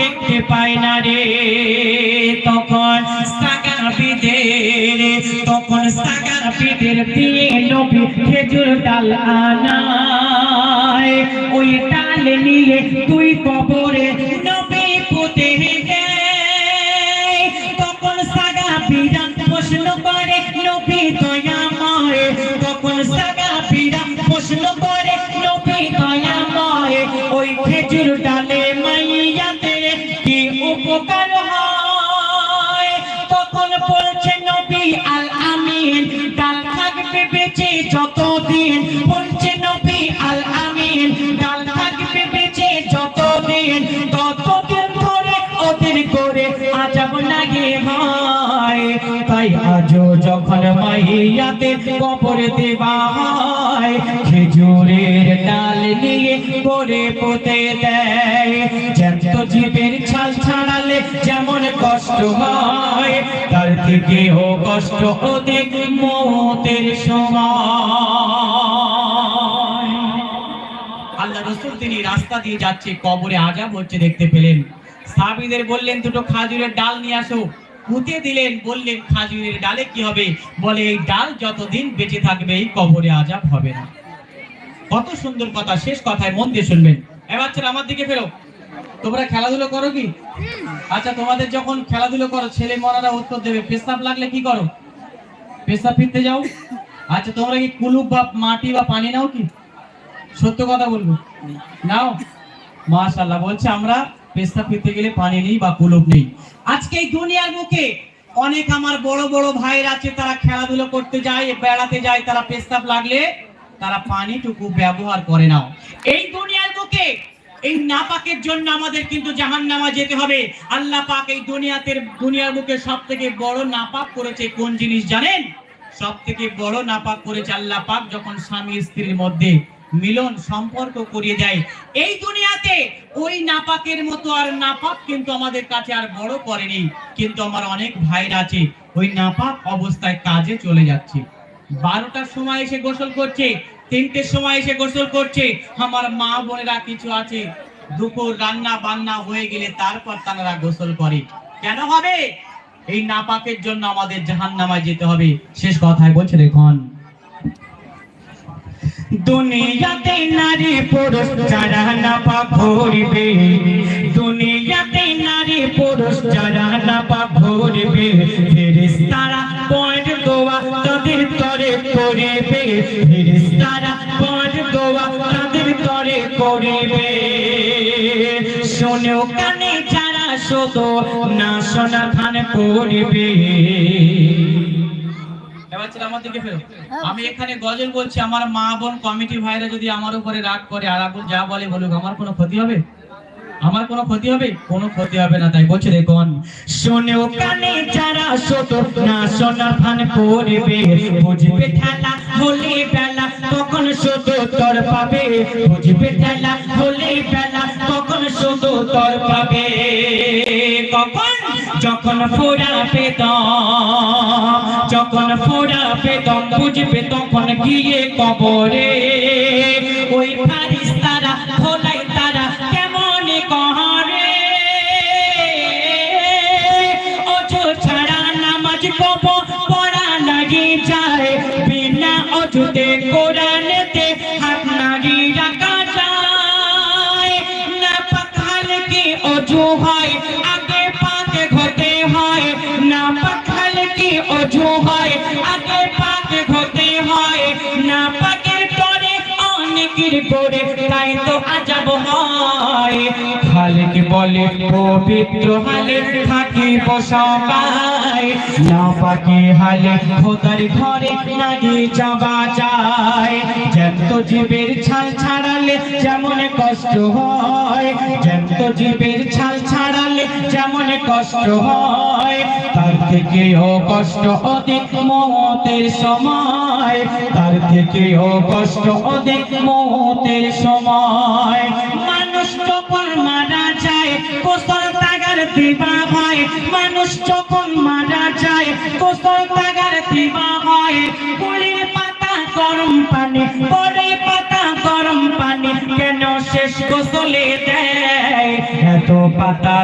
দেখতে পায় না রে। তখন সাগাবিদের তখন সাগাবিদের দিয়ে নবী খেজুর ডাল আনায়। ওই ডাল নিয়ে তুই কবরে নবী পুঁতে তখন সাগাবিরা প্রশ্ন করে, নবী দয়াময়। তখন সাগাবিরা প্রশ্ন করে, নবী দয়াময়। ওই খেজুর ডালে বেঁচে যতদিন, বলছে নবী আল আমিন ডাল থাকবে বেঁচে যতদিন, ততদিন ধরে ওদের করে আজাব লাগে হয় তাই আজও যখন মাইয়াতে কবর দেবা হয় ডাল নিয়ে করে পোতে দেয়। জীবের ছাল ছাড়ালে যেমন কষ্ট হয়, তার থেকেও কষ্ট অধিক মতের সময়। আল্লাহ রসুল তিনি রাস্তা দিয়ে যাচ্ছে, কবরে আজাব হচ্ছে দেখতে পেলেন। সাহাবীদের বললেন, দুটো খাজুরের ডাল নিয়ে আসো। পুঁতে দিলেন, বললেন, খাজুরের ডালে কি হবে? বলে, এই ডাল যতদিন বেঁচে থাকবে, এই কবরে আজাব হবে না। কত সুন্দর কথা, শেষ কথায় মন দিয়ে শুনবেন। এবার ছেলে আমার দিকে ফেরো। তোমরা খেলাধুলো করো কি? আচ্ছা তোমাদের যখন খেলাধুলো করো, ছেলে মরারা উত্তর দেবে। পেশাব লাগলে কি করো? পেশাব ফিরতে যাও। আচ্ছা তোমরা কি কুলুপ বা মাটি বা পানি নাও কি? সত্য কথা বলব? নাও? মাশাল্লাহ বলছে আমরা পেশা পেতে গেলে পানি নেই বা কুলুপ নেই। আজকে এই দুনিয়ার মুখে অনেক আমার বড় বড় ভাইয়ের আছে, তারা খেলাধুলো করতে যায়, বেড়াতে যায়, তারা পেশাব লাগলে তারা পানিটুকু ব্যবহার করে নাও। এই দুনিয়ার মুখে এই নাপাকের জন্য আমাদের কিন্তু জাহান্নামা যেতে হবে। আল্লাহ পাক এই দুনিয়াতে, দুনিয়ার মুখে সব থেকে বড় নাপাক করেছে। কোন জিনিস জানেন? সব থেকে বড় নাপাক করেছে আল্লাহ পাক যখন স্বামী স্ত্রীর মধ্যে মিলন সম্পর্ক করিয়ে দেয়। এই দুনিয়াতে ওই নাপাকের মতো আর নাপাক কিন্তু আমাদের কাছে আর বড় করেনি। কিন্তু আমার অনেক ভাইরা আছে, ওই নাপাক অবস্থায় কাজে চলে যাচ্ছে। বারোটার সময় এসে গোসল করছে, তিনটের সময় এসে গোসল করছে। আমার মা বোনেরা কিছু আছে, দুপুর রান্না বান্না হয়ে গেলে তারপর তারা গোসল করে। কেন হবে? এই নাপাকের জন্য আমাদের জাহান্নামায় যেতে হবে। শেষ কথায় বলছে, দেখুন, দুনিয়াতে নারী পুরুষ যারা নাপাক ঘুরবে দুনিয়াতে নারী পুরুষ যারা নাপাক ঘুরবে করিবে ফেরেশতারা পয়েন্ট দোয়া তাদের তরে করিবে। শোনো কানে যারা শোধো না শোনা খান করিবে। এবার ছেলে আমার দিকে ফেরো। আমি এখানে গজল বলছি আমার মা বোন কমিটি ভাইরা যদি আমার উপরে রাগ করে আর যা বলে বলুক আমার কোনো ক্ষতি হবে? আমার কোনো ক্ষতি হবে? কোনো ক্ষতি হবে না, তাই বলছে দেখুন শোনেও কানে যারা শোতো, না শোনার ভান করবে বুঝবে ঠেলা, হলে বেলা, তখন শোতো তর পাবে। বুঝবে ঠেলা, হলে বেলা, তখন শোতো তর পাবে। কখন? যখন ফোড়া পেতম যখন ফোড়া পেতম বুঝবে তখন গিয়ে কবরে। ওই ফারিস অজুতে কোরআনেতে হাত নাড়ি রাখা যায়। না পাখাল কি অজু হয়, আগে পাকে ঘটে হয়। না পাখাল কি অজু হয়, আগে পাকে ঘটে হয়। না পাকের পরে অনেকের করে তাই তো আজাব হয়। খালিক বলে, পবিত্র হালে থাকিব সবাই না পাকে হালে খোদার ঘরে নাগে যাবা যায়। জ্যান্ত জীবের ছাল ছাড়ালে যেমন কষ্ট হয়, জ্যান্ত জীবের ছাল ছাড়ালে যেমন কষ্ট হয়। তার থেকেও কষ্ট অধিক মতের সময়, তার থেকেও কষ্ট অধিক মতের সময়। দিবা হয় মানুষ যখন মারা যায় কোসল তাগার দিবা হয় ফুলের পাতা গরম পানি পরে পাতা গরম পানি, কেন শেষ কোসলে দেয়? এত পাতা